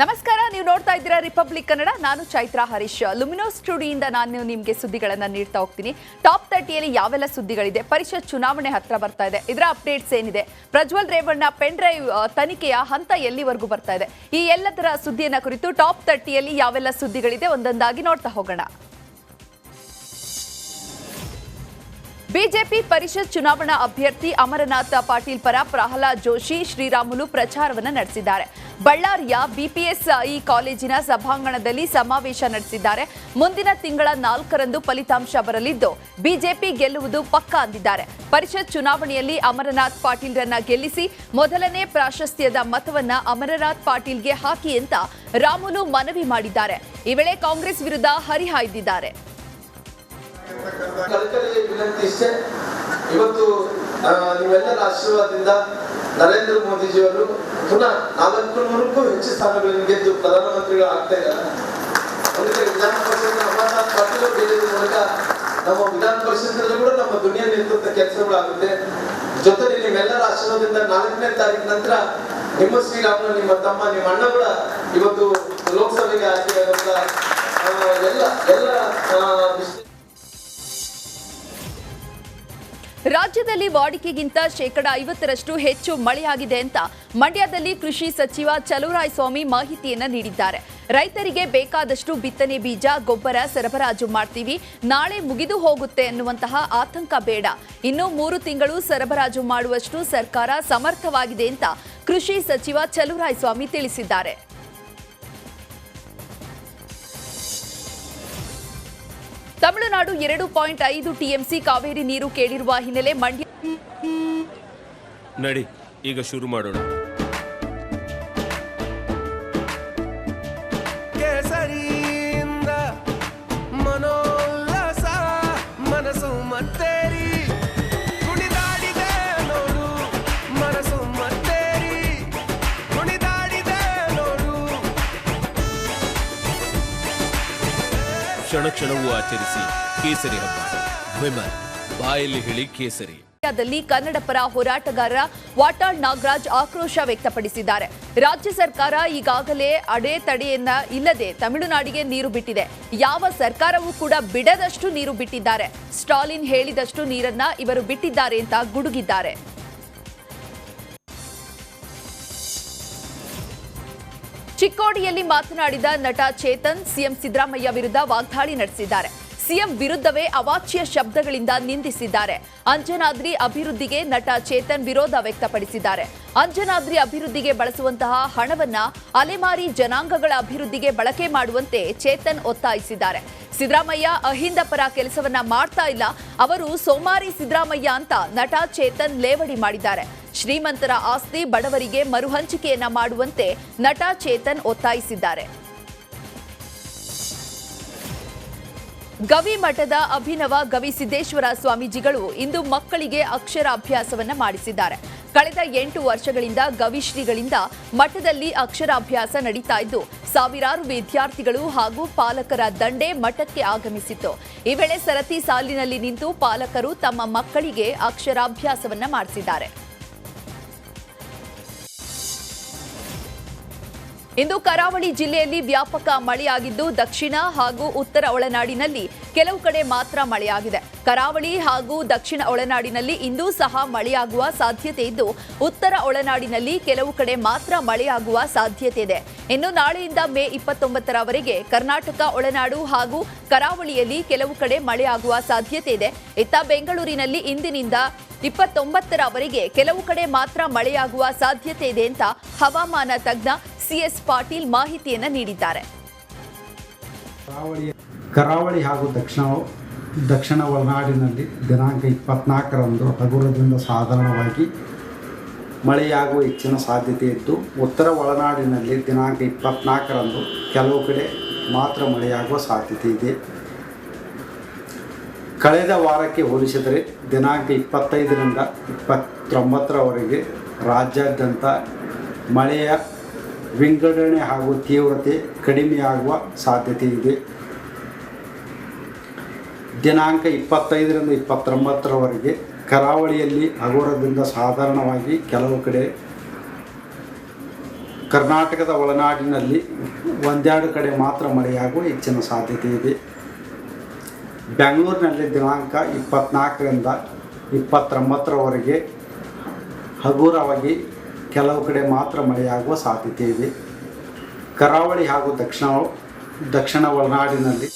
ನಮಸ್ಕಾರ, ನೀವು ನೋಡ್ತಾ ಇದ್ದೀರಾ ರಿಪಬ್ಲಿಕ್ ಕನ್ನಡ ನಾನು ಚೈತ್ರಾ ಹರೀಶ್. ಲುಮಿನೋ ಸ್ಟುಡಿಯಿಂದ ನಾನು ನಿಮಗೆ ಸುದ್ದಿಗಳನ್ನು ನೀಡ್ತಾ ಹೋಗ್ತೀನಿ. ಟಾಪ್ ತರ್ಟಿಯಲ್ಲಿ ಯಾವೆಲ್ಲ ಸುದ್ದಿಗಳಿದೆ? ಪರಿಷತ್ ಚುನಾವಣೆ ಹತ್ರ ಬರ್ತಾ ಇದೆ. ಇದರ ಅಪ್ಡೇಟ್ಸ್ ಏನಿದೆ? ಪ್ರಜ್ವಲ್ ರೇವಣ್ಣ ಪೆನ್ ಡ್ರೈವ್ ತನಿಖೆಯ ಹಂತ ಎಲ್ಲಿವರೆಗೂ ಬರ್ತಾ ಇದೆ? ಈ ಎಲ್ಲದರ ಸುದ್ದಿಯನ್ನ ಕುರಿತು ಟಾಪ್ ತರ್ಟಿಯಲ್ಲಿ ಯಾವೆಲ್ಲ ಸುದ್ದಿಗಳಿದೆ ಒಂದೊಂದಾಗಿ ನೋಡ್ತಾ ಹೋಗೋಣ. ಬಿಜೆಪಿ ಪರಿಷತ್ ಚುನಾವಣಾ ಅಭ್ಯರ್ಥಿ ಅಮರನಾಥ್ ಪಾಟೀಲ್ ಪರ ಪ್ರಹ್ಲಾದ್ ಜೋಶಿ ಶ್ರೀರಾಮುಲು ಪ್ರಚಾರವನ್ನು ನಡೆಸಿದ್ದಾರೆ. ಬಳ್ಳಾರಿಯ ಬಿಪಿಎಸ್ ಈ ಕಾಲೇಜಿನ ಸಭಾಂಗಣದಲ್ಲಿ ಸಮಾವೇಶ ನಡೆಸಿದ್ದಾರೆ. ಮುಂದಿನ ತಿಂಗಳ ನಾಲ್ಕರಂದು ಫಲಿತಾಂಶ ಬರಲಿದ್ದು, ಬಿಜೆಪಿ ಗೆಲ್ಲುವುದು ಪಕ್ಕ ಅಂದಿದ್ದಾರೆ. ಪರಿಷತ್ ಚುನಾವಣೆಯಲ್ಲಿ ಅಮರನಾಥ್ ಪಾಟೀಲ್ರನ್ನ ಗೆಲ್ಲಿಸಿ ಮೊದಲನೇ ಪ್ರಾಶಸ್ತ್ಯದ ಮತವನ್ನ ಅಮರನಾಥ್ ಪಾಟೀಲ್ಗೆ ಹಾಕಿ ಅಂತ ರಾಮುಲು ಮನವಿ ಮಾಡಿದ್ದಾರೆ. ಈ ವೇಳೆ ಕಾಂಗ್ರೆಸ್ ವಿರುದ್ಧ ಹರಿಹಾಯ್ದಿದ್ದಾರೆ. ಕಳಕಳಿ ವಿನಂತಿ ಇಷ್ಟೇ. ಇವತ್ತು ನೀವೆಲ್ಲರ ಆಶೀರ್ವಾದದಿಂದ ನರೇಂದ್ರ ಮೋದಿಜಿಯವರು ಪುನಃ ನಾಲ್ಕು ನೂರಕ್ಕೂ ಹೆಚ್ಚು ಸ್ಥಾನಗಳನ್ನು ಗೆದ್ದು ಪ್ರಧಾನಮಂತ್ರಿಗಳು ಆಗ್ತಾ ಇದ್ದಾರೆ. ವಿಧಾನ ಪರಿಷತ್ ಅಮರನಾಥ್ ಪಾಟೀಲ್ ಮೂಲಕ ನಮ್ಮ ವಿಧಾನ ಪರಿಷತ್ನಲ್ಲಿ ಕೂಡ ನಮ್ಮ ದುನಿಯಾ ನೇತೃತ್ವ ಕೆಲಸಗಳಾಗುತ್ತೆ. ಜೊತೆಗೆ ನೀವೆಲ್ಲರ ಆಶೀರ್ವಾದದಿಂದ ನಾಲ್ಕನೇ ತಾರೀಕು ನಂತರ ನಿಮ್ಮ ಶ್ರೀರಾಮನ ನಿಮ್ಮ ತಮ್ಮ, ನಿಮ್ಮ ಅಣ್ಣ ಕೂಡ ಇವತ್ತು ಲೋಕಸಭೆಗೆ ಆಯ್ಕೆಯಾಗುವಂತ ಎಲ್ಲ ಎಲ್ಲ ರಾಜ್ಯದಲ್ಲಿ ವಾಡಿಕೆಗಿಂತ ಶೇಕಡ ಐವತ್ತರಷ್ಟು ಹೆಚ್ಚು ಮಳೆಯಾಗಿದೆ ಅಂತ ಮಂಡ್ಯದಲ್ಲಿ ಕೃಷಿ ಸಚಿವ ಚಲುವರಾಯಸ್ವಾಮಿ ಮಾಹಿತಿಯನ್ನು ನೀಡಿದ್ದಾರೆ. ರೈತರಿಗೆ ಬೇಕಾದಷ್ಟು ಬಿತ್ತನೆ ಬೀಜ, ಗೊಬ್ಬರ ಸರಬರಾಜು ಮಾಡ್ತೀವಿ. ನಾಳೆ ಮುಗಿದು ಹೋಗುತ್ತೆ ಅನ್ನುವಂತಹ ಆತಂಕ ಬೇಡ. ಇನ್ನು ಮೂರು ತಿಂಗಳು ಸರಬರಾಜು ಮಾಡುವಷ್ಟು ಸರ್ಕಾರ ಸಮರ್ಥವಾಗಿದೆ ಅಂತ ಕೃಷಿ ಸಚಿವ ಚಲುವರಾಯಸ್ವಾಮಿ ತಿಳಿಸಿದ್ದಾರೆ. ತಮಿಳುನಾಡು ಎರಡು ಪಾಯಿಂಟ್ ಐದು ಟಿಎಂಸಿ ಕಾವೇರಿ ನೀರು ಕೇಳಿರುವ ಹಿನ್ನೆಲೆ ಮಂಡ್ಯ ನಡಿ ಈಗ ಶುರು ಮಾಡೋಣ. ಕ್ಷಣ ಕ್ಷಣವೂ ಆಚರಿಸಿ ಕೇಸರಿ ಹಬ್ಬ. ವಿಮಲ್, ಬಾಯಲ್ಲಿ ಹೇಳಿ ಕೇಸರಿ. ದಲ್ಲಿ ಕನ್ನಡ ಪರ ಹೋರಾಟಗಾರ ವಾಟಾಳ್ ನಾಗರಾಜ್ ಆಕ್ರೋಶ ವ್ಯಕ್ತಪಡಿಸಿದ್ದಾರೆ. ರಾಜ್ಯ ಸರ್ಕಾರ ಈಗಾಗಲೇ ಅಡೆತಡೆಯನ್ನ ಇಲ್ಲದೆ ತಮಿಳುನಾಡಿಗೆ ನೀರು ಬಿಟ್ಟಿದೆ. ಯಾವ ಸರ್ಕಾರವೂ ಕೂಡ ಬಿಡದಷ್ಟು ನೀರು ಬಿಟ್ಟಿದ್ದಾರೆ. ಸ್ಟಾಲಿನ್ ಹೇಳಿದಷ್ಟು ನೀರನ್ನ ಇವರು ಬಿಟ್ಟಿದ್ದಾರೆ ಅಂತ ಗುಡುಗಿದ್ದಾರೆ. ಚಿಕ್ಕೋಡಿಯಲ್ಲಿ ಮಾತನಾಡಿದ ನಟ ಚೇತನ್ ಸಿಎಂ ಸಿದ್ದರಾಮಯ್ಯ ವಿರುದ್ಧ ವಾಗ್ದಾಳಿ ನಡೆಸಿದ್ದಾರೆ. ಸಿಎಂ ವಿರುದ್ಧವೇ ಅವಾಚ್ಯ ಶಬ್ದಗಳಿಂದ ನಿಂದಿಸಿದ್ದಾರೆ. ಅಂಜನಾದ್ರಿ ಅಭಿವೃದ್ಧಿಗೆ ನಟ ಚೇತನ್ ವಿರೋಧ ವ್ಯಕ್ತಪಡಿಸಿದ್ದಾರೆ. ಅಂಜನಾದ್ರಿ ಅಭಿವೃದ್ಧಿಗೆ ಬಳಸುವಂತಹ ಹಣವನ್ನ ಅಲೆಮಾರಿ ಜನಾಂಗಗಳ ಅಭಿವೃದ್ಧಿಗೆ ಬಳಕೆ ಮಾಡುವಂತೆ ಚೇತನ್ ಒತ್ತಾಯಿಸಿದ್ದಾರೆ. ಸಿದ್ದರಾಮಯ್ಯ ಅಹಿಂದ ಪರ ಕೆಲಸವನ್ನ ಮಾಡ್ತಾ ಇಲ್ಲ. ಅವರು ಸೋಮಾರಿ ಸಿದ್ದರಾಮಯ್ಯ ಅಂತ ನಟ ಚೇತನ್ ಲೇವಡಿ ಮಾಡಿದ್ದಾರೆ. ಶ್ರೀಮಂತರ ಆಸ್ತಿ ಬಡವರಿಗೆ ಮರುಹಂಚಿಕೆಯನ್ನ ಮಾಡುವಂತೆ ನಟ ಚೇತನ್ ಒತ್ತಾಯಿಸಿದ್ದಾರೆ. ಗವಿ ಮಠದ ಅಭಿನವ ಗವಿಸಿದ್ದೇಶ್ವರ ಸ್ವಾಮೀಜಿಗಳು ಇಂದು ಮಕ್ಕಳಿಗೆ ಅಕ್ಷರಾಭ್ಯಾಸವನ್ನ ಮಾಡಿಸಿದ್ದಾರೆ. ಕಳೆದ ಎಂಟು ವರ್ಷಗಳಿಂದ ಗವಿಶ್ರೀಗಳಿಂದ ಮಠದಲ್ಲಿ ಅಕ್ಷರಾಭ್ಯಾಸ ನಡೀತಾ ಇದ್ದು, ಸಾವಿರಾರು ವಿದ್ಯಾರ್ಥಿಗಳು ಹಾಗೂ ಪಾಲಕರ ದಂಡೆ ಮಠಕ್ಕೆ ಆಗಮಿಸಿತ್ತು. ಈ ವೇಳೆ ಸರತಿ ಸಾಲಿನಲ್ಲಿ ನಿಂತು ಪಾಲಕರು ತಮ್ಮ ಮಕ್ಕಳಿಗೆ ಅಕ್ಷರಾಭ್ಯಾಸವನ್ನ ಮಾಡಿಸಿದ್ದಾರೆ. ಇಂದು ಕರಾವಳಿ ಜಿಲ್ಲೆಯಲ್ಲಿ ವ್ಯಾಪಕ ಮಳೆಯಾಗಿದ್ದು ದಕ್ಷಿಣ ಹಾಗೂ ಉತ್ತರ ಒಳನಾಡಿನಲ್ಲಿ ಕೆಲವು ಕಡೆ ಮಾತ್ರ ಮಳೆಯಾಗಿದೆ. ಕರಾವಳಿ ಹಾಗೂ ದಕ್ಷಿಣ ಒಳನಾಡಿನಲ್ಲಿ ಇಂದೂ ಸಹ ಮಳೆಯಾಗುವ ಸಾಧ್ಯತೆ ಇದ್ದು, ಉತ್ತರ ಒಳನಾಡಿನಲ್ಲಿ ಕೆಲವು ಕಡೆ ಮಾತ್ರ ಮಳೆಯಾಗುವ ಸಾಧ್ಯತೆ ಇದೆ. ಇನ್ನು ನಾಳೆಯಿಂದ ಮೇ ಇಪ್ಪತ್ತೊಂಬತ್ತರವರೆಗೆ ಕರ್ನಾಟಕ, ಒಳನಾಡು ಹಾಗೂ ಕರಾವಳಿಯಲ್ಲಿ ಕೆಲವು ಕಡೆ ಮಳೆಯಾಗುವ ಸಾಧ್ಯತೆ ಇದೆ. ಇತ್ತ ಬೆಂಗಳೂರಿನಲ್ಲಿ ಇಂದಿನಿಂದ ಇಪ್ಪತ್ತೊಂಬತ್ತರವರೆಗೆ ಕೆಲವು ಕಡೆ ಮಾತ್ರ ಮಳೆಯಾಗುವ ಸಾಧ್ಯತೆ ಇದೆ ಅಂತ ಹವಾಮಾನ ತಜ್ಞ ಸಿಎಸ್ ಪಾಟೀಲ್ ಮಾಹಿತಿಯನ್ನು ನೀಡಿದ್ದಾರೆ. ಕರಾವಳಿ ಹಾಗೂ ದಕ್ಷಿಣ ದಕ್ಷಿಣ ಒಳನಾಡಿನಲ್ಲಿ ದಿನಾಂಕ ಇಪ್ಪತ್ನಾಲ್ಕರಂದು ಹಗುರದಿಂದ ಸಾಧಾರಣವಾಗಿ ಮಳೆಯಾಗುವ ಹೆಚ್ಚಿನ ಸಾಧ್ಯತೆ ಇದ್ದು, ಉತ್ತರ ಒಳನಾಡಿನಲ್ಲಿ ದಿನಾಂಕ ಇಪ್ಪತ್ನಾಲ್ಕರಂದು ಕೆಲವು ಕಡೆ ಮಾತ್ರ ಮಳೆಯಾಗುವ ಸಾಧ್ಯತೆ ಇದೆ. ಕಳೆದ ವಾರಕ್ಕೆ ಹೋಲಿಸಿದರೆ ದಿನಾಂಕ ಇಪ್ಪತ್ತೈದರಿಂದ ಇಪ್ಪತ್ತೊಂಬತ್ತರವರೆಗೆ ರಾಜ್ಯಾದ್ಯಂತ ಮಳೆಯ ವಿಂಗಡಣೆ ಹಾಗೂ ತೀವ್ರತೆ ಕಡಿಮೆಯಾಗುವ ಸಾಧ್ಯತೆ ಇದೆ. ದಿನಾಂಕ ಇಪ್ಪತ್ತೈದರಿಂದ ಇಪ್ಪತ್ತೊಂಬತ್ತರವರೆಗೆ ಕರಾವಳಿಯಲ್ಲಿ ಹಗುರದಿಂದ ಸಾಧಾರಣವಾಗಿ ಕೆಲವು ಕಡೆ ಕರ್ನಾಟಕದ ಒಳನಾಡಿನಲ್ಲಿ ಒಂದೆರಡು ಕಡೆ ಮಾತ್ರ ಮಳೆಯಾಗುವ ಹೆಚ್ಚಿನ ಸಾಧ್ಯತೆ ಇದೆ. ಬೆಂಗಳೂರಿನಲ್ಲಿ ದಿನಾಂಕ ಇಪ್ಪತ್ನಾಲ್ಕರಿಂದ ಇಪ್ಪತ್ತೊಂಬತ್ತರವರೆಗೆ ಹಗುರವಾಗಿ ಕೆಲವು ಕಡೆ ಮಾತ್ರ ಮಳೆಯಾಗುವ ಸಾಧ್ಯತೆ ಇದೆ. ಕರಾವಳಿ ಹಾಗೂ ದಕ್ಷಿಣ ದಕ್ಷಿಣ ಒಳನಾಡಿನಲ್ಲಿ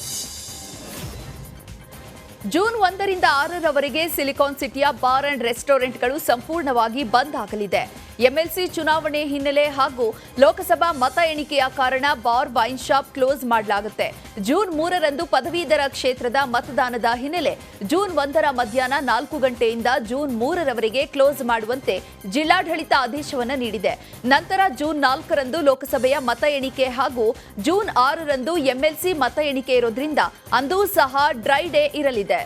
ಜೂನ್ ಒಂದರಿಂದ ಆರರವರೆಗೆ ಸಿಲಿಕಾನ್ ಸಿಟಿಯ ಬಾರ್ ಅಂಡ್ ರೆಸ್ಟೋರೆಂಟ್ಗಳು ಸಂಪೂರ್ಣವಾಗಿ ಬಂದ್ ಆಗಲಿದೆ. ಎಂಎಲ್ಸಿ ಚುನಾವಣೆ ಹಿನ್ನೆಲೆ ಹಾಗೂ ಲೋಕಸಭಾ ಮತ ಎಣಿಕೆಯ ಕಾರಣ ಬಾರ್ ವೈನ್ ಶಾಪ್ ಕ್ಲೋಸ್ ಮಾಡಲಾಗುತ್ತೆ. ಜೂನ್ ಮೂರರಂದು ಪದವೀಧರ ಕ್ಷೇತ್ರದ ಮತದಾನದ ಹಿನ್ನೆಲೆ ಜೂನ್ ಒಂದರ ಮಧ್ಯಾಹ್ನ ನಾಲ್ಕು ಗಂಟೆಯಿಂದ ಜೂನ್ ಮೂರರವರೆಗೆ ಕ್ಲೋಸ್ ಮಾಡುವಂತೆ ಜಿಲ್ಲಾಡಳಿತ ಆದೇಶವನ್ನು ನೀಡಿದೆ. ನಂತರ ಜೂನ್ ನಾಲ್ಕರಂದು ಲೋಕಸಭೆಯ ಮತ ಎಣಿಕೆ ಹಾಗೂ ಜೂನ್ ಆರರಂದು ಎಂಎಲ್ಸಿ ಮತ ಎಣಿಕೆ ಇರೋದ್ರಿಂದ ಅಂದೂ ಸಹ ಡ್ರೈ ಡೇ ಇರಲಿದೆ.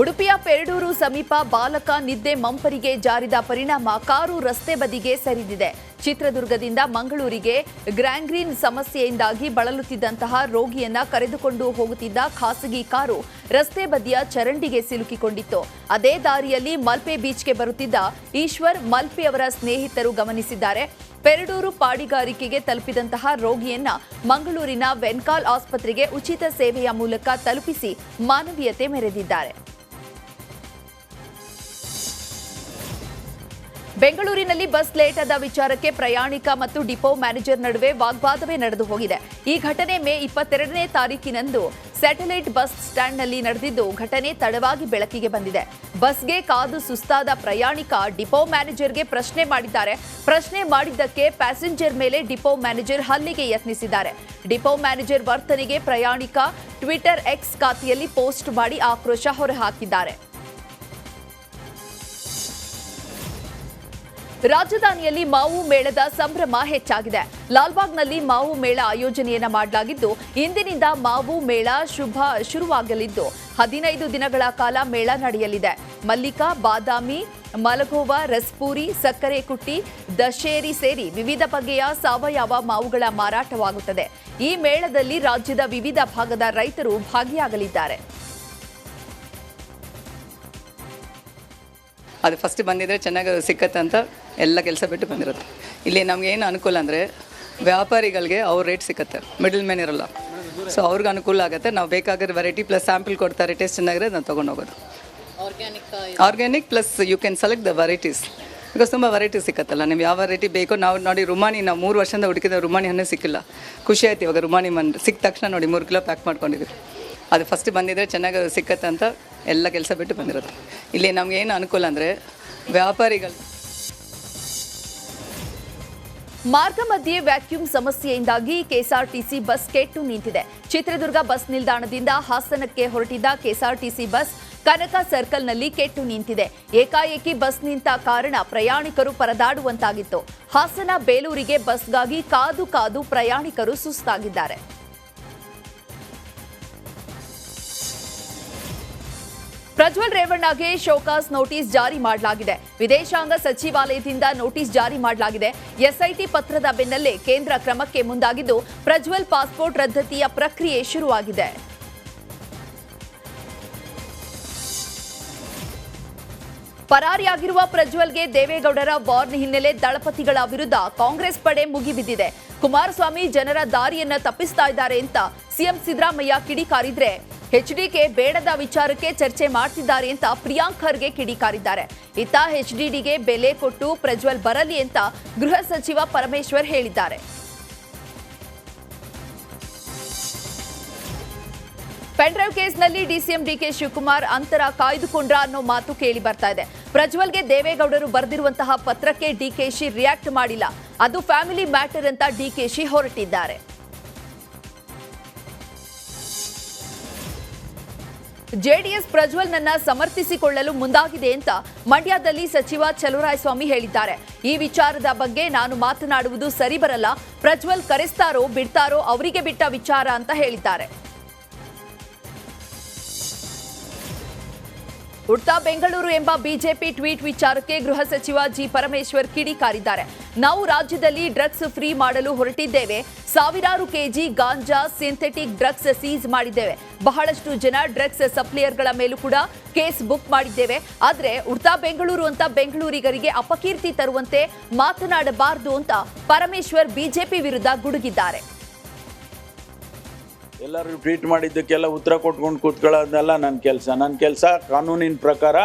ಉಡುಪಿಯ ಪೆರಡೂರು ಸಮೀಪ ಬಾಲಕ ನಿದ್ದೆ ಮಂಪರಿಗೆ ಜಾರಿದ ಪರಿಣಾಮ ಕಾರು ರಸ್ತೆ ಬದಿಗೆ ಸರಿದಿದೆ. ಚಿತ್ರದುರ್ಗದಿಂದ ಮಂಗಳೂರಿಗೆ ಗ್ರ್ಯಾಂಗ್ರೀನ್ ಸಮಸ್ಯೆಯಿಂದಾಗಿ ಬಳಲುತ್ತಿದ್ದಂತಹ ರೋಗಿಯನ್ನ ಕರೆದುಕೊಂಡು ಹೋಗುತ್ತಿದ್ದ ಖಾಸಗಿ ಕಾರು ರಸ್ತೆ ಬದಿಯ ಚರಂಡಿಗೆ ಸಿಲುಕಿಕೊಂಡಿತ್ತು. ಅದೇ ದಾರಿಯಲ್ಲಿ ಮಲ್ಪೆ ಬೀಚ್ಗೆ ಬರುತ್ತಿದ್ದ ಈಶ್ವರ್ ಮಲ್ಪೆ ಅವರ ಸ್ನೇಹಿತರು ಗಮನಿಸಿದ್ದಾರೆ. ಪೆರಡೂರು ಪಾಡಿಗಾರಿಕೆಗೆ ತಲುಪಿದಂತಹ ರೋಗಿಯನ್ನ ಮಂಗಳೂರಿನ ವೆನ್ಕಾಲ್ ಆಸ್ಪತ್ರೆಗೆ ಉಚಿತ ಸೇವೆಯ ಮೂಲಕ ತಲುಪಿಸಿ ಮಾನವೀಯತೆ ಮೆರೆದಿದ್ದಾರೆ. ಬೆಂಗಳೂರಿನಲ್ಲಿ ಬಸ್ ಲೇಟ್ ಆದ ವಿಚಾರಕ್ಕೆ ಪ್ರಯಾಣಿಕ ಮತ್ತು ಡಿಪೋ ಮ್ಯಾನೇಜರ್ ನಡುವೆ ವಾಗ್ವಾದವೇ ನಡೆದು ಹೋಗಿದೆ. ಈ ಘಟನೆ ಮೇ ಇಪ್ಪತ್ತೆರಡನೇ ತಾರೀಕಿನಂದು ಸ್ಯಾಟಲೈಟ್ ಬಸ್ ಸ್ಟ್ಯಾಂಡ್ನಲ್ಲಿ ನಡೆದಿದ್ದು, ಘಟನೆ ತಡವಾಗಿ ಬೆಳಕಿಗೆ ಬಂದಿದೆ. ಬಸ್ಗೆ ಕಾದು ಸುಸ್ತಾದ ಪ್ರಯಾಣಿಕ ಡಿಪೋ ಮ್ಯಾನೇಜರ್ಗೆ ಪ್ರಶ್ನೆ ಮಾಡಿದ್ದಾರೆ. ಪ್ರಶ್ನೆ ಮಾಡಿದ್ದಕ್ಕೆ ಪ್ಯಾಸೆಂಜರ್ ಮೇಲೆ ಡಿಪೋ ಮ್ಯಾನೇಜರ್ ಹಲ್ಲಿಗೆ ಯತ್ನಿಸಿದ್ದಾರೆ. ಡಿಪೋ ಮ್ಯಾನೇಜರ್ ವರ್ತನೆಗೆ ಪ್ರಯಾಣಿಕ ಟ್ವಿಟರ್ ಎಕ್ಸ್ ಖಾತೆಯಲ್ಲಿ ಪೋಸ್ಟ್ ಮಾಡಿ ಆಕ್ರೋಶ ಹೊರಹಾಕಿದ್ದಾರೆ. ರಾಜಧಾನಿಯಲ್ಲಿ ಮಾವು ಮೇಳದ ಸಂಭ್ರಮ ಹೆಚ್ಚಾಗಿದೆ. ಲಾಲ್ಬಾಗ್ನಲ್ಲಿ ಮಾವು ಮೇಳ ಆಯೋಜನೆಯನ್ನ ಮಾಡಲಾಗಿದ್ದು, ಇಂದಿನಿಂದ ಮಾವು ಮೇಳ ಶುಭ ಶುರುವಾಗಲಿದ್ದು, ಹದಿನೈದು ದಿನಗಳ ಕಾಲ ಮೇಳ ನಡೆಯಲಿದೆ. ಮಲ್ಲಿಕಾ, ಬಾದಾಮಿ, ಮಲಗೋವಾ, ರಸ್ಪೂರಿ, ಸಕ್ಕರೆ ಕುಟ್ಟಿ, ದಶೇರಿ ಸೇರಿ ವಿವಿಧ ಬಗೆಯ ಸಾವಯವ ಮಾವುಗಳ ಮಾರಾಟವಾಗುತ್ತದೆ. ಈ ಮೇಳದಲ್ಲಿ ರಾಜ್ಯದ ವಿವಿಧ ಭಾಗದ ರೈತರು ಭಾಗಿಯಾಗಲಿದ್ದಾರೆ. ಅದು ಫಸ್ಟ್ ಬಂದಿದ್ದರೆ ಚೆನ್ನಾಗಿ ಅದು ಸಿಕ್ಕತ್ತೆ ಅಂತ ಎಲ್ಲ ಕೆಲಸ ಬಿಟ್ಟು ಬಂದಿರುತ್ತೆ. ಇಲ್ಲಿ ನಮ್ಗೆ ಏನು ಅನುಕೂಲ ಅಂದರೆ ವ್ಯಾಪಾರಿಗಳಿಗೆ ಅವ್ರ ರೇಟ್ ಸಿಕ್ಕತ್ತೆ ಮಿಡಲ್ ಮ್ಯಾನ್ ಇರಲ್ಲ. ಸೊ ಅವ್ರಿಗೆ ಅನುಕೂಲ ಆಗುತ್ತೆ. ನಾವು ಬೇಕಾಗಿರೋ ವೆರೈಟಿ ಪ್ಲಸ್ ಸ್ಯಾಂಪಲ್ ಕೊಡ್ತಾರೆ ಟೇಸ್ಟ್ ಚೆನ್ನಾಗಿರೋದು ನಾವು ತೊಗೊಂಡು ಹೋಗೋದು. Organic plus you can select the varieties because ತುಂಬ ವೆರೈಟಿ ಸಿಕ್ಕತ್ತಲ್ಲ ನಿಮ್ಗೆ ಯಾವ ವೆರೈಟಿ ಬೇಕೋ ನಾವು ನೋಡಿ ರುಮಾನಿ ನಾವು ಮೂರು ವರ್ಷದಿಂದ ಹುಡುಕಿದ ರುಮಾನಿ ಹಣ್ಣು ಸಿಕ್ಕಿಲ್ಲ. ಖುಷಿ ಆಯ್ತು ಇವಾಗ ರುಮಾನಿ ಮನ್ ಸಿಕ್ಕ ತಕ್ಷಣ ನೋಡಿ ಮೂರು ಕಿಲೋ ಪ್ಯಾಕ್ ಮಾಡ್ಕೊಂಡಿದ್ವಿ. ಅದು ಫಸ್ಟ್ ಬಂದಿದ್ರೆ ಚೆನ್ನಾಗಿ ಸಿಕ್ಕತ್ತೆ ಅಂತ ಎಲ್ಲ ಕೆಲಸ ಬಿಟ್ಟು ಬಂದಿರೋದು. ಇಲ್ಲಿ ನಮ್ಗೆ ಏನು ಅನುಕೂಲ ಅಂದರೆ ವ್ಯಾಪಾರಿಗಳು. ಮಾರ್ಗ ಮಧ್ಯೆ ವ್ಯಾಕ್ಯೂಮ್ ಸಮಸ್ಯೆಯಿಂದಾಗಿ ಕೆಎಸ್ಆರ್ಟಿಸಿ ಬಸ್ ಕೆಟ್ಟು ನಿಂತಿದೆ. ಚಿತ್ರದುರ್ಗ ಬಸ್ ನಿಲ್ದಾಣದಿಂದ ಹಾಸನಕ್ಕೆ ಹೊರಟಿದ್ದ ಕೆಎಸ್ಆರ್ಟಿಸಿ ಬಸ್ ಕನಕ ಸರ್ಕಲ್ನಲ್ಲಿ ಕೆಟ್ಟು ನಿಂತಿದೆ. ಏಕಾಏಕಿ ಬಸ್ ನಿಂತ ಕಾರಣ ಪ್ರಯಾಣಿಕರು ಪರದಾಡುವಂತಾಗಿತ್ತು. ಹಾಸನ ಬೇಲೂರಿಗೆ ಬಸ್ಗಾಗಿ ಕಾದು ಕಾದು ಪ್ರಯಾಣಿಕರು ಸುಸ್ತಾಗಿದ್ದಾರೆ. ಪ್ರಜ್ವಲ್ ರೇವಣ್ಣಗೆ ಶೋಕಾಸ್ ನೋಟಿಸ್ ಜಾರಿ ಮಾಡಲಾಗಿದೆ. ವಿದೇಶಾಂಗ ಸಚಿವಾಲಯದಿಂದ ನೋಟಿಸ್ ಜಾರಿ ಮಾಡಲಾಗಿದೆ. ಎಸ್ಐಟಿ ಪತ್ರದ ಬೆನ್ನಲ್ಲೇ ಕೇಂದ್ರ ಕ್ರಮಕ್ಕೆ ಮುಂದಾಗಿದ್ದು ಪ್ರಜ್ವಲ್ ಪಾಸ್ಪೋರ್ಟ್ ರದ್ದತಿಯ ಪ್ರಕ್ರಿಯೆ ಶುರುವಾಗಿದೆ. ಪರಾರಿಯಾಗಿರುವ ಪ್ರಜ್ವಲ್ಗೆ ದೇವೇಗೌಡರ ವಾರ್ನ್ ಹಿನ್ನೆಲೆ ದಳಪತಿಗಳ ವಿರುದ್ಧ ಕಾಂಗ್ರೆಸ್ ಪಡೆ ಮುಗಿಬಿದ್ದಿದೆ. ಕುಮಾರಸ್ವಾಮಿ ಜನರ ದಾರಿಯನ್ನ ತಪ್ಪಿಸ್ತಾ ಇದ್ದಾರೆ ಅಂತ ಸಿಎಂ ಸಿದ್ದರಾಮಯ್ಯ ಕಿಡಿಕಾರಿದ್ರೆ. ಎಚ್ಡಿಕೆ ಬೇಡದ ವಿಚಾರಕ್ಕೆ ಚರ್ಚೆ ಮಾಡ್ತಿದ್ದಾರೆ ಅಂತ ಪ್ರಿಯಾಂಕ್ ಖರ್ಗೆ ಕಿಡಿಕಾರಿದ್ದಾರೆ. ಇತ್ತ ಎಚ್ಡಿಡಿಗೆ ಬೆಲೆ ಕೊಟ್ಟು ಪ್ರಜ್ವಲ್ ಬರಲಿ ಅಂತ ಗೃಹ ಸಚಿವ ಪರಮೇಶ್ವರ್ ಹೇಳಿದ್ದಾರೆ. ಪೆನ್ಡ್ರೈವ್ ಕೇಸ್ನಲ್ಲಿ ಡಿಸಿಎಂ ಡಿಕೆ ಶಿವಕುಮಾರ್ ಅಂತರ ಕಾಯ್ದುಕೊಂಡ್ರ ಅನ್ನೋ ಮಾತು ಕೇಳಿ ಬರ್ತಾ ಇದೆ. ಪ್ರಜ್ವಲ್ಗೆ ದೇವೇಗೌಡರು ಬರೆದಿರುವಂತಹ ಪತ್ರಕ್ಕೆ ಡಿಕೆಶಿ ರಿಯಾಕ್ಟ್ ಮಾಡಿಲ್ಲ. ಅದು ಫ್ಯಾಮಿಲಿ ಮ್ಯಾಟರ್ ಅಂತ ಡಿಕೆಶಿ ಹೊರಟಿದ್ದಾರೆ. ಜೆಡಿಎಸ್ ಪ್ರಜ್ವಲ್ನನ್ನ ಸಮರ್ಥಿಸಿಕೊಳ್ಳಲು ಮುಂದಾಗಿದೆ ಅಂತ ಮಂಡ್ಯದಲ್ಲಿ ಸಚಿವ ಚಲುವರಾಯಸ್ವಾಮಿ ಹೇಳಿದ್ದಾರೆ. ಈ ವಿಚಾರದ ಬಗ್ಗೆ ನಾನು ಮಾತನಾಡುವುದು ಸರಿ ಬರಲ್ಲ ಪ್ರಜ್ವಲ್ ಕರೆಸ್ತಾರೋ ಬಿಡ್ತಾರೋ ಅವರಿಗೆ ಬಿಟ್ಟ ವಿಚಾರ ಅಂತ ಹೇಳಿದ್ದಾರೆ. ಉಡ್ತಾ ಬೆಂಗಳೂರು ಎಂಬ ಬಿಜೆಪಿ ಟ್ವೀಟ್ ವಿಚಾರಕ್ಕೆ ಗೃಹ ಸಚಿವ ಜಿ ಪರಮೇಶ್ವರ್ ಕಿಡಿಕಾರಿದ್ದಾರೆ ನಾವು ರಾಜ್ಯದಲ್ಲಿ ಡ್ರಗ್ಸ್ ಫ್ರೀ ಮಾಡಲು ಹೊರಟಿದ್ದೇವೆ. ಸಾವಿರಾರು ಕೆಜಿ ಗಾಂಜಾ, ಸಿಂಥೆಟಿಕ್ ಡ್ರಗ್ಸ್ ಸೀಸ್ ಮಾಡಿದ್ದೇವೆ. ಬಹಳಷ್ಟು ಜನ ಡ್ರಗ್ಸ್ ಸಪ್ಲೈಯರ್ಗಳ ಮೇಲೂ ಕೂಡ ಕೇಸ್ ಬುಕ್ ಮಾಡಿದ್ದೇವೆ. ಆದರೆ ಉಡ್ತಾ ಬೆಂಗಳೂರು ಅಂತ ಬೆಂಗಳೂರಿಗರಿಗೆ ಅಪಕೀರ್ತಿ ತರುವಂತೆ ಮಾತನಾಡಬಾರದು ಅಂತ ಪರಮೇಶ್ವರ್ ಬಿಜೆಪಿ ವಿರುದ್ಧ ಗುಡುಗಿದ್ದಾರೆ. ಎಲ್ಲರೂ ಟ್ವೀಟ್ ಮಾಡಿದ್ದಕ್ಕೆಲ್ಲ ಉತ್ತರ ಕೊಟ್ಕೊಂಡು ಕೂತ್ಕೊಳ್ಳೋದನ್ನೆಲ್ಲ ನನ್ನ ಕೆಲಸ. ನನ್ನ ಕೆಲಸ ಕಾನೂನಿನ ಪ್ರಕಾರ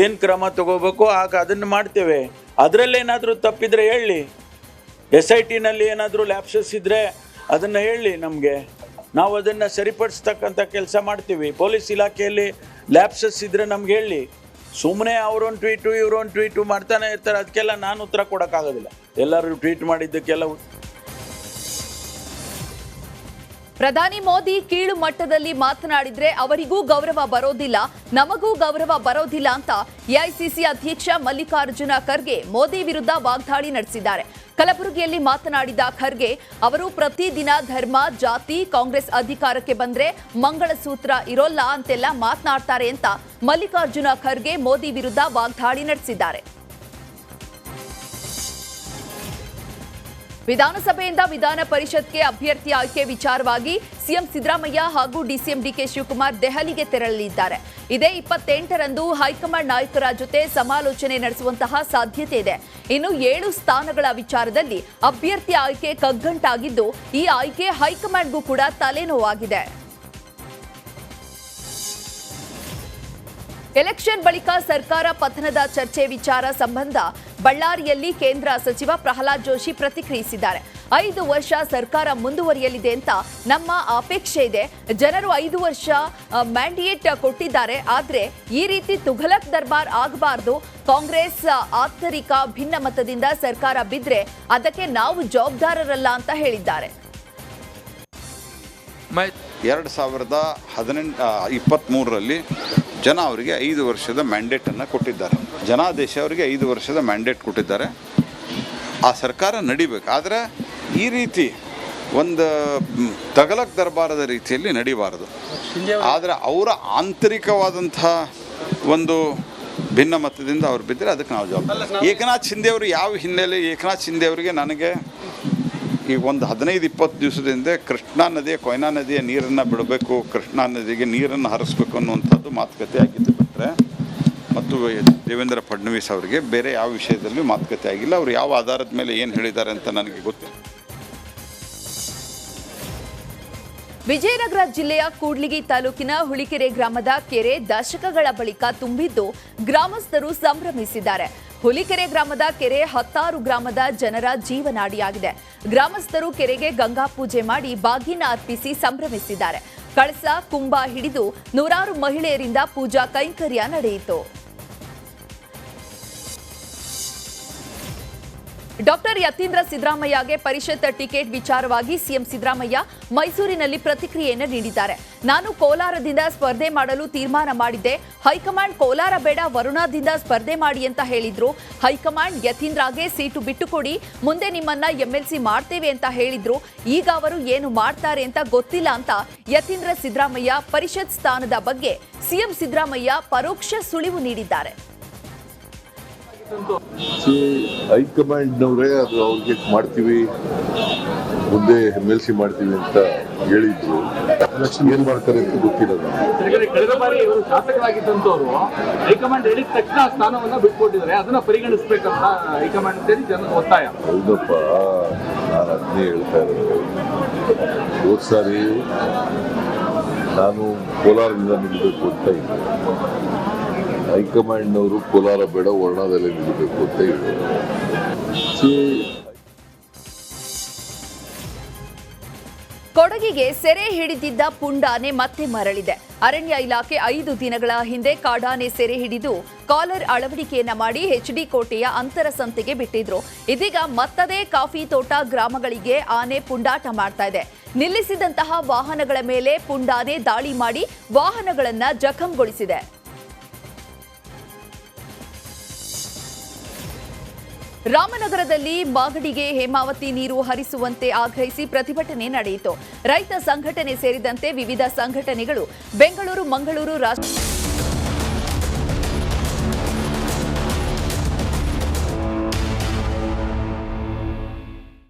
ಏನು ಕ್ರಮ ತಗೋಬೇಕು, ಆಗ ಅದನ್ನು ಮಾಡ್ತೇವೆ. ಅದರಲ್ಲೇನಾದರೂ ತಪ್ಪಿದ್ರೆ ಹೇಳಿ. ಎಸ್ ಐ ಟಿನಲ್ಲಿ ಏನಾದರೂ ಲ್ಯಾಪ್ಸಸ್ ಇದ್ದರೆ ಅದನ್ನು ಹೇಳಿ ನಮಗೆ. ನಾವು ಅದನ್ನು ಸರಿಪಡಿಸ್ತಕ್ಕಂಥ ಕೆಲಸ ಮಾಡ್ತೀವಿ. ಪೊಲೀಸ್ ಇಲಾಖೆಯಲ್ಲಿ ಲ್ಯಾಪ್ಸಸ್ ಇದ್ದರೆ ನಮ್ಗೆ ಹೇಳಿ. ಸುಮ್ಮನೆ ಅವರೊಂದು ಟ್ವೀಟು ಇವರೊಂದು ಟ್ವೀಟು ಮಾಡ್ತಾನೆ ಇರ್ತಾರೆ. ಅದಕ್ಕೆಲ್ಲ ನಾನು ಉತ್ತರ ಕೊಡೋಕ್ಕಾಗೋದಿಲ್ಲ. ಎಲ್ಲರೂ ಟ್ವೀಟ್ ಮಾಡಿದ್ದಕ್ಕೆಲ್ಲ ಪ್ರಧಾನಿ ಮೋದಿ ಕೀಳು ಮಟ್ಟದಲ್ಲಿ ಮಾತನಾಡಿದ್ರೆ ಅವರಿಗೂ ಗೌರವ ಬರೋದಿಲ್ಲ, ನಮಗೂ ಗೌರವ ಬರೋದಿಲ್ಲ ಅಂತ ಎಐಸಿಸಿ ಅಧ್ಯಕ್ಷ ಮಲ್ಲಿಕಾರ್ಜುನ ಖರ್ಗೆ ಮೋದಿ ವಿರುದ್ಧ ವಾಗ್ದಾಳಿ ನಡೆಸಿದ್ದಾರೆ. ಕಲಬುರಗಿಯಲ್ಲಿ ಮಾತನಾಡಿದ ಖರ್ಗೆ, ಅವರು ಪ್ರತಿದಿನ ಧರ್ಮ, ಜಾತಿ, ಕಾಂಗ್ರೆಸ್ ಅಧಿಕಾರಕ್ಕೆ ಬಂದ್ರೆ ಮಂಗಳಸೂತ್ರ ಇರೋಲ್ಲ ಅಂತೆಲ್ಲ ಮಾತನಾಡ್ತಾರೆ ಅಂತ ಮಲ್ಲಿಕಾರ್ಜುನ ಖರ್ಗೆ ಮೋದಿ ವಿರುದ್ಧ ವಾಗ್ದಾಳಿ ನಡೆಸಿದ್ದಾರೆ. ವಿಧಾನಸಭೆಯಿಂದ ವಿಧಾನ ಪರಿಷತ್ಗೆ ಅಭ್ಯರ್ಥಿ ಆಯ್ಕೆ ವಿಚಾರವಾಗಿ ಸಿಎಂ ಸಿದ್ದರಾಮಯ್ಯ ಹಾಗೂ ಡಿಸಿಎಂ ಡಿಕೆ ಶಿವಕುಮಾರ್ ದೆಹಲಿಗೆ ತೆರಳಲಿದ್ದಾರೆ. ಇದೇ ಇಪ್ಪತ್ತೆಂಟರಂದು ಹೈಕಮಾಂಡ್ ನಾಯಕರ ಜೊತೆ ಸಮಾಲೋಚನೆ ನಡೆಸುವಂತಹ ಸಾಧ್ಯತೆ ಇದೆ. ಇನ್ನು ಏಳು ಸ್ಥಾನಗಳ ವಿಚಾರದಲ್ಲಿ ಅಭ್ಯರ್ಥಿ ಆಯ್ಕೆ ಕಗ್ಗಂಟಾಗಿದ್ದು, ಈ ಆಯ್ಕೆ ಹೈಕಮಾಂಡ್ಗೂ ಕೂಡ ತಲೆನೋವಾಗಿದೆ. ಎಲೆಕ್ಷನ್ ಬಳಿಕ ಸರ್ಕಾರ ಪತನದ ಚರ್ಚೆ ವಿಚಾರ ಸಂಬಂಧ ಬಳ್ಳಾರಿಯಲ್ಲಿ ಕೇಂದ್ರ ಸಚಿವ ಪ್ರಹ್ಲಾದ್ ಜೋಶಿ ಪ್ರತಿಕ್ರಿಯಿಸಿದ್ದಾರೆ. ಐದು ವರ್ಷ ಸರ್ಕಾರ ಮುಂದುವರಿಯಲಿದೆ ಅಂತ ನಮ್ಮ ಅಪೇಕ್ಷೆ ಇದೆ. ಜನರು ಐದು ವರ್ಷ ಮ್ಯಾಂಡಿಯೇಟ್ ಕೊಟ್ಟಿದ್ದಾರೆ. ಆದರೆ ಈ ರೀತಿ ತುಘಲಕ್ ದರ್ಬಾರ್ ಆಗಬಾರ್ದು. ಕಾಂಗ್ರೆಸ್ ಆಂತರಿಕ ಭಿನ್ನಮತದಿಂದ ಸರ್ಕಾರ ಬಿದ್ರೆ ಅದಕ್ಕೆ ನಾವು ಜವಾಬ್ದಾರರಲ್ಲ ಅಂತ ಹೇಳಿದ್ದಾರೆ. ಎರಡು ಸಾವಿರದ ಹದಿನೆಂಟು ಇಪ್ಪತ್ತ್ಮೂರರಲ್ಲಿ ಜನ ಅವರಿಗೆ ಐದು ವರ್ಷದ ಮ್ಯಾಂಡೇಟನ್ನು ಕೊಟ್ಟಿದ್ದಾರೆ. ಜನಾದೇಶ ಅವರಿಗೆ ಐದು ವರ್ಷದ ಮ್ಯಾಂಡೇಟ್ ಕೊಟ್ಟಿದ್ದಾರೆ. ಆ ಸರ್ಕಾರ ನಡಿಬೇಕು. ಆದರೆ ಈ ರೀತಿ ಒಂದು ತಗಲಕ್ ದರ್ಬಾರದ ರೀತಿಯಲ್ಲಿ ನಡಿಬಾರದು. ಆದರೆ ಅವರ ಆಂತರಿಕವಾದಂಥ ಒಂದು ಭಿನ್ನ ಮತದಿಂದ ಅವ್ರು ಬಿದ್ದರೆ ಅದಕ್ಕೆ ನಾವು ಜವಾಬ್ದಾರಿ. ಏಕನಾಥ್ ಶಿಂದೆ ಅವರು ಯಾವ ಹಿನ್ನೆಲೆ ಏಕನಾಥ್ ಶಿಂದೆ ಅವರಿಗೆ ನನಗೆ ಈಗ ಒಂದು ಹದಿನೈದು ಇಪ್ಪತ್ತು ದಿವಸದಿಂದ ಕೃಷ್ಣಾ ನದಿಯ, ಕೊಯ್ನಾ ನದಿಯ ನೀರನ್ನು ಬಿಡಬೇಕು, ಕೃಷ್ಣಾ ನದಿಗೆ ನೀರನ್ನು ಹರಿಸ್ಬೇಕು ಅನ್ನುವಂಥದ್ದು ಮಾತುಕತೆ ಆಗಿದ್ದು ಬಿಟ್ಟರೆ ಮತ್ತು ದೇವೇಂದ್ರ ಫಡ್ನವೀಸ್ ಅವರಿಗೆ ಬೇರೆ ಯಾವ ವಿಷಯದಲ್ಲೂ ಮಾತುಕತೆ ಆಗಿಲ್ಲ. ಅವರು ಯಾವ ಆಧಾರದ ಮೇಲೆ ಏನು ಹೇಳಿದ್ದಾರೆ ಅಂತ ನನಗೆ ಗೊತ್ತಿಲ್ಲ. ವಿಜಯನಗರ ಜಿಲ್ಲೆಯ ಕೂಡ್ಲಿಗಿ ತಾಲೂಕಿನ ಹುಳಿಕೆರೆ ಗ್ರಾಮದ ಕೆರೆ ದಶಕಗಳ ಬಳಿಕ ತುಂಬಿದ್ದು ಗ್ರಾಮಸ್ಥರು ಸಂಭ್ರಮಿಸಿದ್ದಾರೆ. ಹುಲಿಕೆರೆ ಗ್ರಾಮದ ಕೆರೆ ಹತ್ತಾರು ಗ್ರಾಮದ ಜನರ ಜೀವನಾಡಿಯಾಗಿದೆ. ಗ್ರಾಮಸ್ಥರು ಕೆರೆಗೆ ಗಂಗಾ ಪೂಜೆ ಮಾಡಿ ಬಾಗಿನ ಅರ್ಪಿಸಿ ಸಂಭ್ರಮಿಸಿದ್ದಾರೆ. ಕಳಸ ಕುಂಭ ಹಿಡಿದು ನೂರಾರು ಮಹಿಳೆಯರಿಂದ ಪೂಜಾ ಕೈಂಕರ್ಯ ನಡೆಯಿತು. ಡಾಕ್ಟರ್ ಯತೀಂದ್ರ ಸಿದ್ದರಾಮಯ್ಯಗೆ ಪರಿಷತ್ ಟಿಕೆಟ್ ವಿಚಾರವಾಗಿ ಸಿಎಂ ಸಿದ್ದರಾಮಯ್ಯ ಮೈಸೂರಿನಲ್ಲಿ ಪ್ರತಿಕ್ರಿಯೆಯನ್ನು ನೀಡಿದ್ದಾರೆ. ನಾನು ಕೋಲಾರದಿಂದ ಸ್ಪರ್ಧೆ ಮಾಡಲು ತೀರ್ಮಾನ ಮಾಡಿದ್ದೆ. ಹೈಕಮಾಂಡ್ ಕೋಲಾರ ಬೇಡ, ವರುಣಾದಿಂದ ಸ್ಪರ್ಧೆ ಮಾಡಿ ಅಂತ ಹೇಳಿದ್ರು. ಹೈಕಮಾಂಡ್ ಯತೀಂದ್ರಗೆ ಸೀಟು ಬಿಟ್ಟುಕೊಡಿ, ಮುಂದೆ ನಿಮ್ಮನ್ನ ಎಂಎಲ್ಸಿ ಮಾಡ್ತೇವೆ ಅಂತ ಹೇಳಿದ್ರು. ಈಗ ಅವರು ಏನು ಮಾಡ್ತಾರೆ ಅಂತ ಗೊತ್ತಿಲ್ಲ ಅಂತ ಯತೀಂದ್ರ ಸಿದ್ದರಾಮಯ್ಯ ಪರಿಷತ್ ಸ್ಥಾನದ ಬಗ್ಗೆ ಸಿಎಂ ಸಿದ್ದರಾಮಯ್ಯ ಪರೋಕ್ಷ ಸುಳಿವು ನೀಡಿದ್ದಾರೆ. ಹೈಕಮಾಂಡ್ನವರೇ ಅದು ಅವ್ರಿಗೆ ಮಾಡ್ತೀವಿ ಮುಂದೆ ಎಂ ಎಲ್ ಸಿ ಮಾಡ್ತೀವಿ ಅಂತ ಹೇಳಿದ್ರು. ಏನ್ ಮಾಡ್ತಾರೆ ಅಂತ ಗೊತ್ತಿಲ್ಲ ಕಳೆದ ಬಾರಿ ಇವರು ಶಾಸಕರಾಗಿದ್ದಂತವರು ಹೈಕಮಾಂಡ್ ಹೇಳಿದ ತಕ್ಷಣ ಸ್ಥಾನವನ್ನ ಬಿಟ್ಕೊಟ್ಟಿದ್ದಾರೆ. ಅದನ್ನ ಪರಿಗಣಿಸ್ಬೇಕಂತ ಹೈಕಮಾಂಡ್ ಅಂತೇಳಿ ಜನ ಒತ್ತಾಯ. ಹೌದಪ್ಪ ನಾನು ಅದನ್ನೇ ಹೇಳ್ತಾ ಇರೋದು. ಹೋದ್ ಸಾರಿ ನಾನು ಕೋಲಾರದಿಂದ ನಿಲ್ಲಬೇಕು ಅಂತ ಇದ್ದೆ ಹೈಕಮಾಂಡ್ನವರು ಕೋಲಾರ ಬೇಡ ವರ್ಣದಲ್ಲಿ ನಿಲ್ಲಬೇಕು ಅಂತ ಹೇಳಿದ್ರು. ಕೊಡಗಿಗೆ ಸೆರೆ ಹಿಡಿದಿದ್ದ ಪುಂಡಾನೆ ಮತ್ತೆ ಮರಳಿದೆ. ಅರಣ್ಯ ಇಲಾಖೆ ಐದು ದಿನಗಳ ಹಿಂದೆ ಕಾಡಾನೆ ಸೆರೆ ಹಿಡಿದು ಕಾಲರ್ ಅಳವಡಿಕೆಯನ್ನ ಮಾಡಿ ಎಚ್ಡಿ ಕೋಟೆಯ ಅಂತರ ಸಂತೆಗೆ ಬಿಟ್ಟಿದ್ರು. ಇದೀಗ ಮತ್ತದೇ ಕಾಫಿ ತೋಟ ಗ್ರಾಮಗಳಿಗೆ ಆನೆ ಪುಂಡಾಟ ಮಾಡ್ತಾ ಇದೆ. ನಿಲ್ಲಿಸಿದಂತಹ ವಾಹನಗಳ ಮೇಲೆ ಪುಂಡಾನೆ ದಾಳಿ ಮಾಡಿ ವಾಹನಗಳನ್ನ ಜಖಂಗೊಳಿಸಿದೆ. ರಾಮನಗರದಲ್ಲಿ ಮಾಗಡಿಗೆ ಹೇಮಾವತಿ ನೀರು ಹರಿಸುವಂತೆ ಆಗ್ರಹಿಸಿ ಪ್ರತಿಭಟನೆ ನಡೆಯಿತು. ರೈತ ಸಂಘಟನೆ ಸೇರಿದಂತೆ ವಿವಿಧ ಸಂಘಟನೆಗಳು ಬೆಂಗಳೂರು, ಮಂಗಳೂರು ರಾಷ್ಟ್ರ